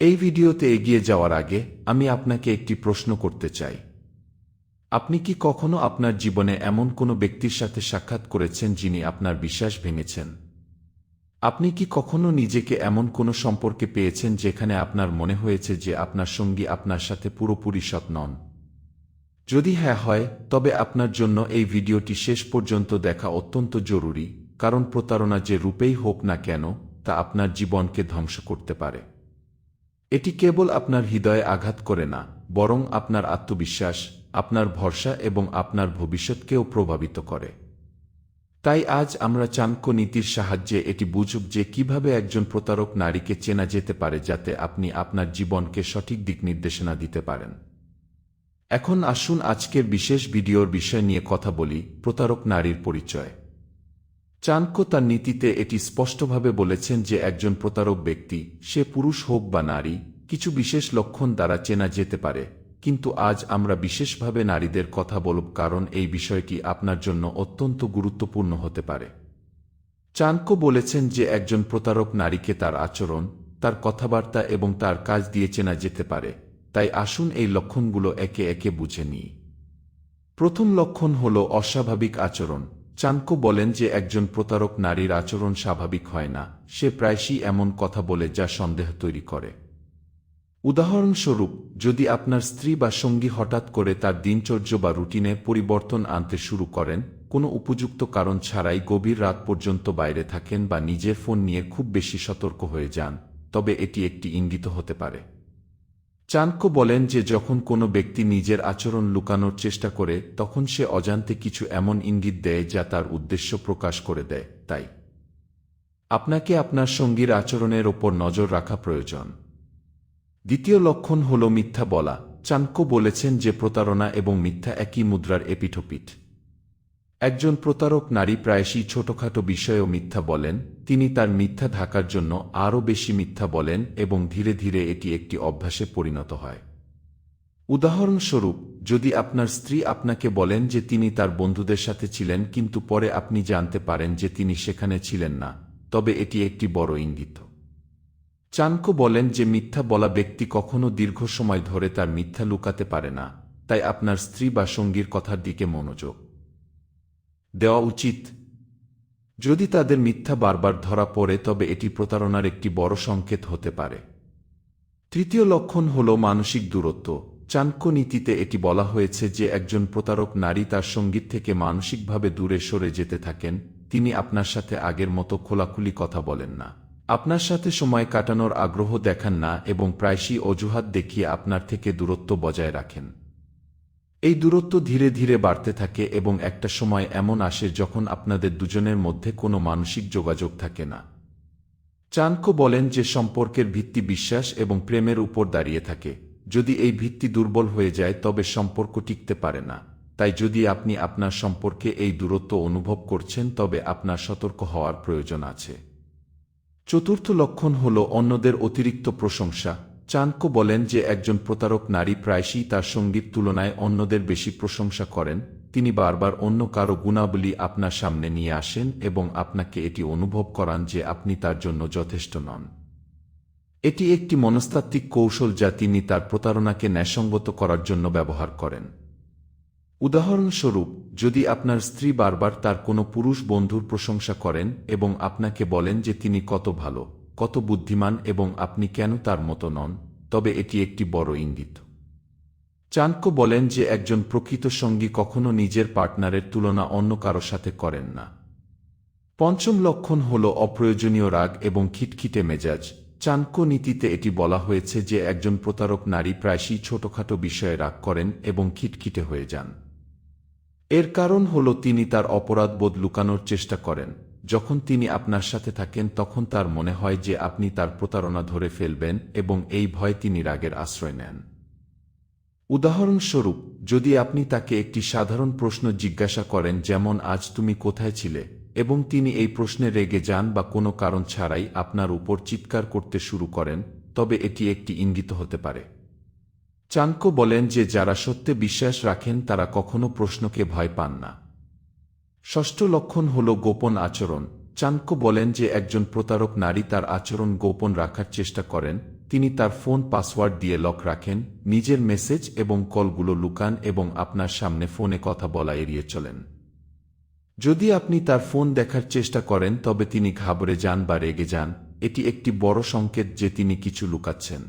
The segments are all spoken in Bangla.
এই ভিডিওতে এগিয়ে যাওয়ার আগে আমি আপনাকে একটি প্রশ্ন করতে চাই। আপনি কি কখনো আপনার জীবনে এমন কোনো ব্যক্তির সাথে সাক্ষাৎ করেছেন যিনি আপনার বিশ্বাস ভেঙেছেন? আপনি কি কখনো নিজেকে এমন কোনো সম্পর্কে পেয়েছেন যেখানে আপনার মনে হয়েছে যে আপনার সঙ্গী আপনার সাথে পুরোপুরি সৎ নন? যদি হ্যাঁ হয়, তবে আপনার জন্য এই ভিডিওটি শেষ পর্যন্ত দেখা অত্যন্ত জরুরি, কারণ প্রতারণা যে রূপেই হোক না কেন, তা আপনার জীবনকে ধ্বংস করতে পারে। এটি কেবল আপনার হৃদয়ে আঘাত করে না, বরং আপনার আত্মবিশ্বাস, আপনার ভরসা এবং আপনার ভবিষ্যৎকেও প্রভাবিত করে। তাই আজ আমরা চাণক্য নীতির সাহায্যে এটি বুঝুক যে কীভাবে একজন প্রতারক নারীকে চেনা যেতে পারে যাতে আপনি আপনার জীবনকে সঠিক দিক নির্দেশনা দিতে পারেন। এখন আসুন আজকের বিশেষ ভিডিওর বিষয় নিয়ে কথা বলি প্রতারক নারীর পরিচয়। চাণক্য তার নীতিতে এটি স্পষ্টভাবে বলেছেন যে একজন প্রতারক ব্যক্তি, সে পুরুষ হোক বা নারী, কিছু বিশেষ লক্ষণ দ্বারা চেনা যেতে পারে। কিন্তু আজ আমরা বিশেষভাবে নারীদের কথা বলব কারণ এই বিষয়টি আপনার জন্য অত্যন্ত গুরুত্বপূর্ণ হতে পারে। চাণক্য বলেছেন যে একজন প্রতারক নারীকে তার আচরণ, তার কথাবার্তা এবং তার কাজ দিয়ে চেনা যেতে পারে। তাই আসুন এই লক্ষণগুলো একে একে বুঝে নিই। প্রথম লক্ষণ হল অস্বাভাবিক আচরণ। চাণক্য বলেন যে একজন প্রতারক নারীর আচরণ স্বাভাবিক হয় না। সে প্রায়শই এমন কথা বলে যা সন্দেহ তৈরি করে। উদাহরণস্বরূপ, যদি আপনার স্ত্রী বা সঙ্গী হঠাৎ করে তার দিনচর্য বা রুটিনে পরিবর্তন আনতে শুরু করেন, কোনো উপযুক্ত কারণ ছাড়াই গভীর রাত পর্যন্ত বাইরে থাকেন বা নিজের ফোন নিয়ে খুব বেশি সতর্ক হয়ে যান, তবে এটি একটি ইঙ্গিত হতে পারে। চাণক্য বলেন যে যখন কোনো ব্যক্তি নিজের আচরণ লুকানোর চেষ্টা করে, তখন সে অজান্তে কিছু এমন ইঙ্গিত দেয় যা তার উদ্দেশ্য প্রকাশ করে দেয়। তাই, আপনাকে আপনার সঙ্গীর আচরণের ওপর নজর রাখা প্রয়োজন। দ্বিতীয় লক্ষণ হল মিথ্যা বলা। চাণক্য বলেছেন যে প্রতারণা এবং মিথ্যা একই মুদ্রার এপিঠোপিঠ একজন প্রতারক নারী প্রায়শই ছোটখাটো বিষয়েও মিথ্যা বলেন। তিনি তার মিথ্যা ঢাকার জন্য আরও বেশি মিথ্যা বলেন এবং ধীরে ধীরে এটি একটি অভ্যাসে পরিণত হয়। উদাহরণস্বরূপ, যদি আপনার স্ত্রী আপনাকে বলেন যে তিনি তার বন্ধুদের সাথে ছিলেন কিন্তু পরে আপনি জানতে পারেন যে তিনি সেখানে ছিলেন না, তবে এটি একটি বড় ইঙ্গিত। চানকো বলেন যে মিথ্যা বলা ব্যক্তি কখনো দীর্ঘ সময় ধরে তার মিথ্যা লুকাতে পারে না, তাই আপনার স্ত্রী বা সঙ্গীর কথার দিকে মনোযোগ। দেওয়া উচিত। যদি তাদের মিথ্যা বারবার ধরা পড়ে, তবে এটি প্রতারণার একটি বড় সংকেত হতে পারে। তৃতীয় লক্ষণ হল মানসিক দূরত্ব। চাণক্য নীতিতে এটি বলা হয়েছে যে, একজন প্রতারক নারী তার সংগীত থেকে মানসিকভাবে দূরে সরে যেতে থাকেন, তিনি আপনার সাথে আগের মতো খোলাখুলি কথা বলেন না। আপনার সাথে সময় কাটানোর আগ্রহ দেখান না এবং প্রায়শই অজুহাত দেখিয়ে আপনার থেকে দূরত্ব বজায় রাখেন। এই দূরত্ব ধীরে ধীরে বাড়তে থাকে এবং একটা সময় এমন আসে যখন আপনাদের দুজনের মধ্যে কোনো মানসিক যোগাযোগ থাকে না। চানকো বলেন যে সম্পর্কের ভিত্তি বিশ্বাস এবং প্রেমের উপর দাঁড়িয়ে থাকে। যদি এই ভিত্তি দুর্বল হয়ে যায়, তবে সম্পর্ক টিকতে পারে না। তাই যদি আপনি আপনার সম্পর্কে এই দূরত্ব অনুভব করছেন, তবে আপনার সতর্ক হওয়ার প্রয়োজন আছে। চতুর্থ লক্ষণ হল অন্যদের অতিরিক্ত প্রশংসা। চাণক্য বলেন যে একজন প্রতারক নারী প্রায়শই তার সঙ্গীর তুলনায় অন্যদের বেশি প্রশংসা করেন। তিনি বারবার অন্য কারও গুণাবলী আপনার সামনে নিয়ে আসেন এবং আপনাকে এটি অনুভব করান যে আপনি তার জন্য যথেষ্ট নন। এটি একটি মনস্তাত্ত্বিক কৌশল যা তিনি তার প্রতারণাকে ন্যায়সঙ্গত করার জন্য ব্যবহার করেন। উদাহরণস্বরূপ, যদি আপনার স্ত্রী বারবার তার কোনো পুরুষ বন্ধুর প্রশংসা করেন এবং আপনাকে বলেন যে তিনি কত ভালো কত বুদ্ধিমান এবং আপনি কেন তার মতো নন, তবে এটি একটি বড় ইঙ্গিত। চাণক্য বলেন যে একজন প্রকৃত সঙ্গী কখনো নিজের পার্টনারের তুলনা অন্য কারও সাথে করেন না। পঞ্চম লক্ষণ হল অপ্রয়োজনীয় রাগ এবং খিটখিটে মেজাজ। চাণক্য নীতিতে এটি বলা হয়েছে যে একজন প্রতারক নারী প্রায়শই ছোটখাটো বিষয়ে রাগ করেন এবং খিটখিটে হয়ে যান। এর কারণ হল তিনি তার অপরাধবোধ লুকানোর চেষ্টা করেন। যখন তিনি আপনার সাথে থাকেন, তখন তার মনে হয় যে আপনি তার প্রতারণা ধরে ফেলবেন এবং এই ভয়ে তিনি রাগের আশ্রয় নেন। উদাহরণস্বরূপ, যদি আপনি তাকে একটি সাধারণ প্রশ্ন জিজ্ঞাসা করেন, যেমন, আজ তুমি কোথায় ছিলে? এবং তিনি এই প্রশ্নে রেগে যান বা কোনো কারণ ছাড়াই আপনার উপর চিৎকার করতে শুরু করেন, তবে এটি একটি ইঙ্গিত হতে পারে। চাণক্য বলেন যে, যারা সত্যে বিশ্বাস রাখেন, তারা কখনো প্রশ্নকে ভয় পান না। ষষ্ঠ লক্ষণ হল গোপন আচরণ। চাণক্য বলেন যে একজন প্রতারক নারী তার আচরণ গোপন রাখার চেষ্টা করেন, তিনি তার ফোন পাসওয়ার্ড দিয়ে লক রাখেন, নিজের মেসেজ এবং কলগুলো লুকান এবং আপনার সামনে ফোনে কথা বলা এড়িয়ে চলেন। যদি আপনি তার ফোন দেখার চেষ্টা করেন, তবে তিনি ঘাবড়ে যান বা রেগে যান, এটি একটি বড় সংকেত যে তিনি কিছু লুকাচ্ছেন।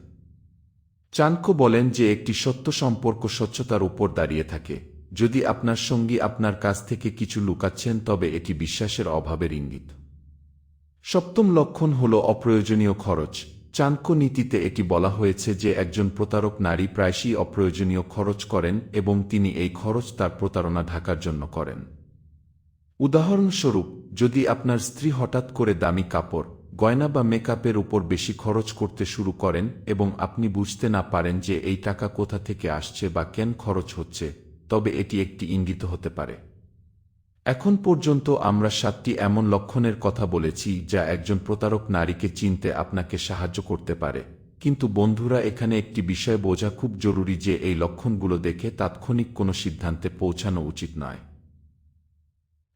চাণক্য বলেন যে একটি সত্য সম্পর্ক স্বচ্ছতার উপর দাঁড়িয়ে থাকে। যদি আপনার সঙ্গী আপনার কাছ থেকে কিছু লুকাচ্ছেন, তবে এটি বিশ্বাসের অভাবের ইঙ্গিত। সপ্তম লক্ষণ হল অপ্রয়োজনীয় খরচ। চাণক্য নীতিতে এটি বলা হয়েছে যে একজন প্রতারক নারী প্রায়শই অপ্রয়োজনীয় খরচ করেন এবং তিনি এই খরচ তার প্রতারণা ঢাকার জন্য করেন। উদাহরণস্বরূপ, যদি আপনার স্ত্রী হঠাৎ করে দামি কাপড়, গয়না বা মেকআপের উপর বেশি খরচ করতে শুরু করেন এবং আপনি বুঝতে না পারেন যে এই টাকা কোথা থেকে আসছে বা কেন খরচ হচ্ছে তবে এটি একটি ইঙ্গিত হতে পারে। এখন পর্যন্ত আমরা সাতটি এমন লক্ষণের কথা বলেছি যা একজন প্রতারক নারীকে চিনতে আপনাকে সাহায্য করতে পারে। কিন্তু বন্ধুরা, এখানে একটি বিষয় বোঝা খুব জরুরি যে এই লক্ষণগুলো দেখে তাৎক্ষণিক কোনো সিদ্ধান্তে পৌঁছানো উচিত নয়।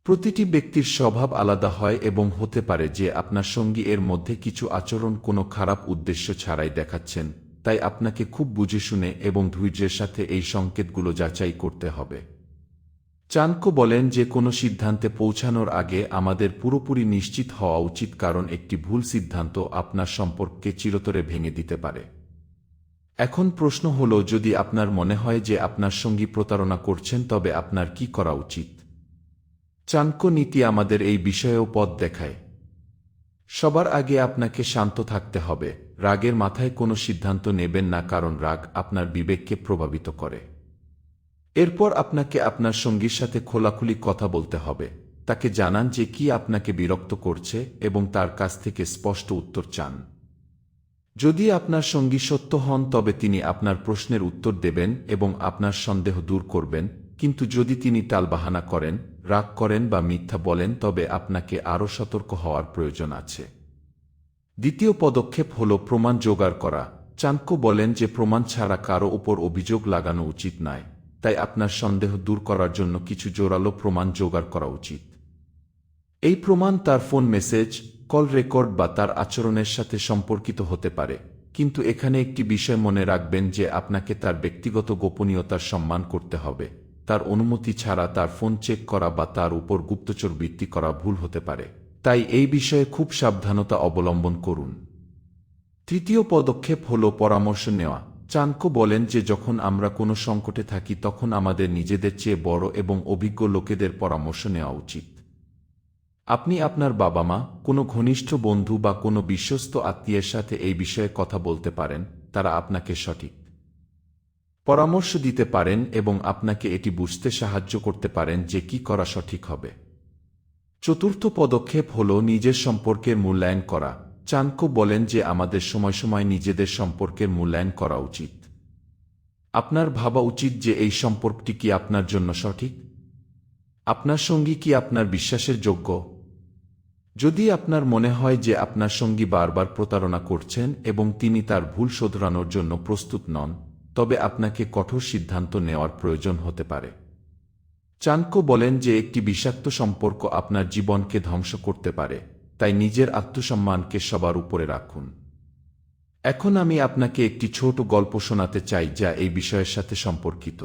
প্রতিটি ব্যক্তির স্বভাব আলাদা হয় এবং হতে পারে যে আপনার সঙ্গী এর মধ্যে কিছু আচরণ কোনো খারাপ উদ্দেশ্য ছাড়াই দেখাচ্ছেন। তাই আপনাকে খুব বুঝে শুনে এবং ধৈর্যের সাথে এই সংকেতগুলো যাচাই করতে হবে। চাণক্য বলেন যে কোনো সিদ্ধান্তে পৌঁছানোর আগে আমাদের পুরোপুরি নিশ্চিত হওয়া উচিত কারণ একটি ভুল সিদ্ধান্ত আপনার সম্পর্ককে চিরতরে ভেঙে দিতে পারে। এখন প্রশ্ন হল, যদি আপনার মনে হয় যে আপনার সঙ্গী প্রতারণা করছেন, তবে আপনার কি করা উচিত? চানকো নীতি আমাদের এই বিষয়েও পথ দেখায়। সবার আগে আপনাকে শান্ত থাকতে হবে। রাগের মাথায় কোনো সিদ্ধান্ত নেবেন না, কারণ রাগ আপনার বিবেককে প্রভাবিত করে। এরপর আপনাকে আপনার সঙ্গীর সাথে খোলাখুলি কথা বলতে হবে। তাকে জানান যে কি আপনাকে বিরক্ত করছে এবং তার কাছ থেকে স্পষ্ট উত্তর চান। যদি আপনার সঙ্গী সত্য হন, তবে তিনি আপনার প্রশ্নের উত্তর দেবেন এবং আপনার সন্দেহ দূর করবেন। কিন্তু যদি তিনি টালবাহানা করেন, রাগ করেন বা মিথ্যা বলেন, তবে আপনাকে আরও সতর্ক হওয়ার প্রয়োজন আছে। দ্বিতীয় পদক্ষেপ হল প্রমাণ জোগাড় করা। চাণক্য বলেন যে প্রমাণ ছাড়া কারও উপর অভিযোগ লাগানো উচিত নয়। তাই আপনার সন্দেহ দূর করার জন্য কিছু জোরালো প্রমাণ জোগাড় করা উচিত। এই প্রমাণ তার ফোন মেসেজ, কল রেকর্ড বা তার আচরণের সাথে সম্পর্কিত হতে পারে। কিন্তু এখানে একটি বিষয় মনে রাখবেন যে আপনাকে তার ব্যক্তিগত গোপনীয়তার সম্মান করতে হবে। তার অনুমতি ছাড়া তার ফোন চেক করা বা তার উপর গুপ্তচর বৃত্তি করা ভুল হতে পারে। তাই এই বিষয়ে খুব সাবধানতা অবলম্বন করুন। তৃতীয় পদক্ষেপ হল পরামর্শ নেওয়া। চাণক্য বলেন যে, যখন আমরা কোনো সংকটে থাকি, তখন আমাদের নিজেদের চেয়ে বড় এবং অভিজ্ঞ লোকেদের পরামর্শ নেওয়া উচিত। আপনি আপনার বাবা মা কোনো ঘনিষ্ঠ বন্ধু বা কোনো বিশ্বস্ত আত্মীয়ের সাথে এই বিষয়ে কথা বলতে পারেন, তারা আপনাকে সঠিক পরামর্শ দিতে পারেন এবং আপনাকে এটি বুঝতে সাহায্য করতে পারেন যে কি করা সঠিক হবে। চতুর্থ পদক্ষেপ হল নিজের সম্পর্কের মূল্যায়ন করা। চাণক্য বলেন যে আমাদের সময় সময় নিজেদের সম্পর্কের মূল্যায়ন করা উচিত। আপনার ভাবা উচিত যে এই সম্পর্কটি কি আপনার জন্য সঠিক? আপনার সঙ্গী কি আপনার বিশ্বাসের যোগ্য? যদি আপনার মনে হয় যে আপনার সঙ্গী বারবার প্রতারণা করছেন এবং তিনি তার ভুল শোধরানোর জন্য প্রস্তুত নন তবে আপনাকে কঠোর সিদ্ধান্ত নেওয়ার প্রয়োজন হতে পারে। চানকো বলেন যে একটি বিষাক্ত সম্পর্ক আপনার জীবনকে ধ্বংস করতে পারে, তাই নিজের আত্মসম্মানকে সবার উপরে রাখুন। এখন আমি আপনাকে একটি ছোট গল্প শোনাতে চাই যা এই বিষয়ের সাথে সম্পর্কিত।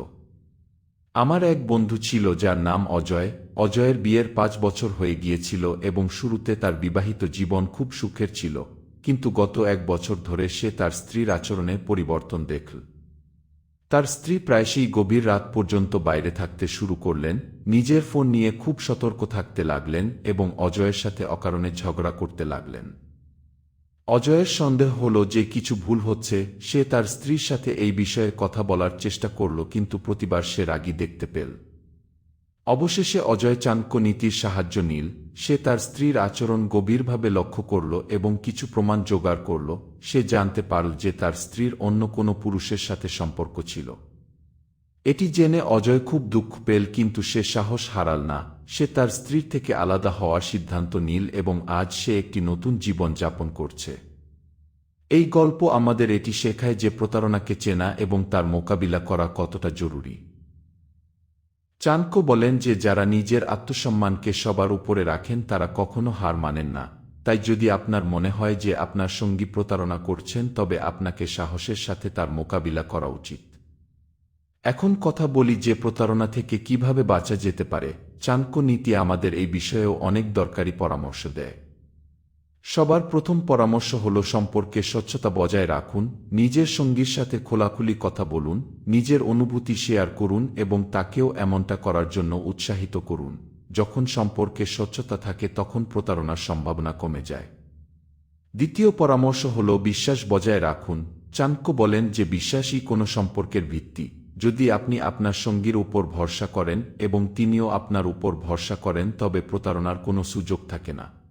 আমার এক বন্ধু ছিল যার নাম অজয়। অজয়ের বিয়ের পাঁচ বছর হয়ে গিয়েছিল এবং শুরুতে তার বিবাহিত জীবন খুব সুখের ছিল, কিন্তু গত এক বছর ধরে সে তার স্ত্রীর আচরণে পরিবর্তন দেখল। তার স্ত্রী প্রায়শই গভীর রাত পর্যন্ত বাইরে থাকতে শুরু করলেন, নিজের ফোন নিয়ে খুব সতর্ক থাকতে লাগলেন এবং অজয়ের সাথে অকারণে ঝগড়া করতে লাগলেন। অজয়ের সন্দেহ হল যে কিছু ভুল হচ্ছে, সে তার স্ত্রীর সাথে এই বিষয়ে কথা বলার চেষ্টা করল, কিন্তু প্রতিবার সে রাগি দেখতে পেল। অবশেষে অজয় চাণক্য নীতির সাহায্য নীল। সে তার স্ত্রীর আচরণ গভীরভাবে লক্ষ্য করল এবং কিছু প্রমাণ জোগাড় করল। সে জানতে পারল যে তার স্ত্রীর অন্য কোনো পুরুষের সাথে সম্পর্ক ছিল। এটি জেনে অজয় খুব দুঃখ পেল, কিন্তু সে সাহস হারাল না। সে তার স্ত্রীর থেকে আলাদা হওয়ার সিদ্ধান্ত নীল এবং আজ সে একটি নতুন জীবন যাপন করছে। এই গল্প আমাদের এটি শেখায় যে প্রতারণাকে চেনা এবং তার মোকাবিলা করা কতটা জরুরি। চাণক্য বলেন যে যারা নিজের আত্মসম্মানকে সবার উপরে রাখেন, তারা কখনো হার মানেন না। তাই যদি আপনার মনে হয় যে আপনার সঙ্গী প্রতারণা করছেন, তবে আপনাকে সাহসের সাথে তার মোকাবিলা করা উচিত। এখন কথা বলি যে প্রতারণা থেকে কীভাবে বাঁচা যেতে পারে। চাণক্য নীতি আমাদের এই বিষয়েও অনেক দরকারি পরামর্শ দেয়। সবার প্রথম পরামর্শ হল সম্পর্কে স্বচ্ছতা বজায় রাখুন, নিজের সঙ্গীর সাথে খোলাখুলি কথা বলুন, নিজের অনুভূতি শেয়ার করুন এবং তাকেও এমনটা করার জন্য উৎসাহিত করুন। যখন সম্পর্কে স্বচ্ছতা থাকে তখন প্রতারণার সম্ভাবনা কমে যায়। দ্বিতীয় পরামর্শ হল বিশ্বাস বজায় রাখুন। চাণক্য বলেন যে বিশ্বাসই কোনো সম্পর্কের ভিত্তি। যদি আপনি আপনার সঙ্গীর উপর ভরসা করেন এবং তিনিও আপনার উপর ভরসা করেন তবে প্রতারণার কোনো সুযোগ থাকে না।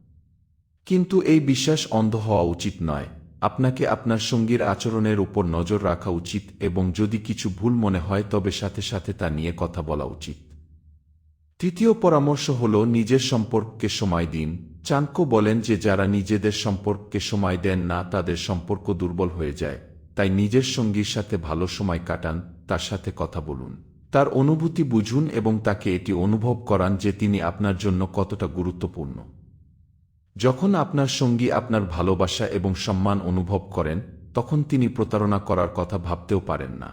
কিন্তু এই বিশ্বাস অন্ধ হওয়া উচিত নয়। আপনাকে আপনার সঙ্গীর আচরণের উপর নজর রাখা উচিত এবং যদি কিছু ভুল মনে হয়, তবে সাথে সাথে তা নিয়ে কথা বলা উচিত। তৃতীয় পরামর্শ হল, নিজের সম্পর্ককে সময় দিন। চাণক্য বলেন যে, যারা নিজেদের সম্পর্ককে সময় দেন না, তাদের সম্পর্ক দুর্বল হয়ে যায়। তাই নিজের সঙ্গীর সাথে ভালো সময় কাটান, তার সাথে কথা বলুন। তার অনুভূতি বুঝুন এবং তাকে এটি অনুভব করান যে, তিনি আপনার জন্য কতটা গুরুত্বপূর্ণ। যখন আপনার সঙ্গী আপনার ভালোবাসা এবং সম্মান অনুভব করেন, তখন তিনি প্রতারণা করার কথা ভাবতেও পারেন না।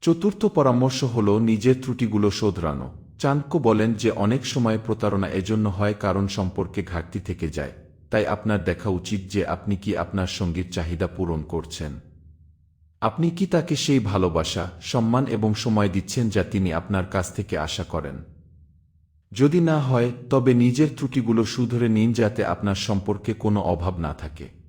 চতুর্থ পরামর্শ হল নিজের ত্রুটিগুলো শোধরানো। চাণক্য বলেন যে, অনেক সময় প্রতারণা এজন্য হয় কারণ সম্পর্কে ঘাটতি থেকে যায়। তাই আপনার দেখা উচিত যে, আপনি কি আপনার সঙ্গীর চাহিদা পূরণ করছেন। আপনি কি তাকে সেই ভালোবাসা, সম্মান এবং সময় দিচ্ছেন যা তিনি আপনার কাছ থেকে আশা করেন? যদি না হয়, তবে নিজের ত্রুটিগুলো শুধরে নিন যাতে আপনার সম্পর্কে কোনো অভাব না থাকে।